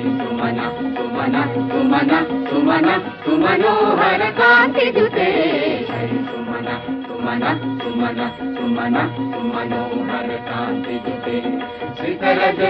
सुमनोहर कान्तियुते I Suman Suman Suman Suman सुमनोहर कान्तियुते I Suman Suman Suman Suman सुमनोहर कान्तियुते श्रीकरज